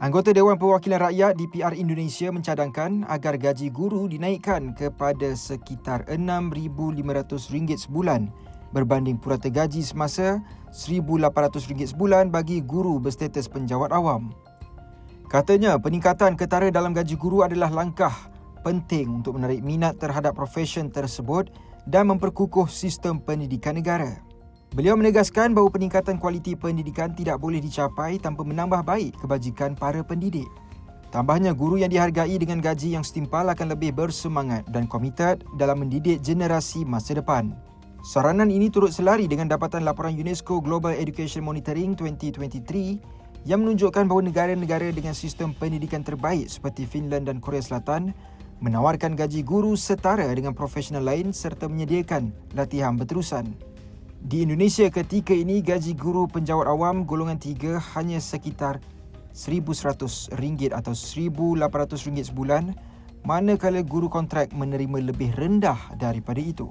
Anggota Dewan Perwakilan Rakyat DPR Indonesia mencadangkan agar gaji guru dinaikkan kepada sekitar RM6,500 sebulan berbanding purata gaji semasa RM1,800 sebulan bagi guru berstatus penjawat awam. Katanya peningkatan ketara dalam gaji guru adalah langkah penting untuk menarik minat terhadap profesyen tersebut dan memperkukuh sistem pendidikan negara. Beliau menegaskan bahawa peningkatan kualiti pendidikan tidak boleh dicapai tanpa menambah baik kebajikan para pendidik. Tambahnya, guru yang dihargai dengan gaji yang setimpal akan lebih bersemangat dan komited dalam mendidik generasi masa depan. Saranan ini turut selari dengan dapatan laporan UNESCO Global Education Monitoring 2023 yang menunjukkan bahawa negara-negara dengan sistem pendidikan terbaik seperti Finland dan Korea Selatan menawarkan gaji guru setara dengan profesional lain serta menyediakan latihan berterusan. Di Indonesia ketika ini gaji guru penjawat awam golongan 3 hanya sekitar RM1,100 atau RM1,800 sebulan manakala guru kontrak menerima lebih rendah daripada itu.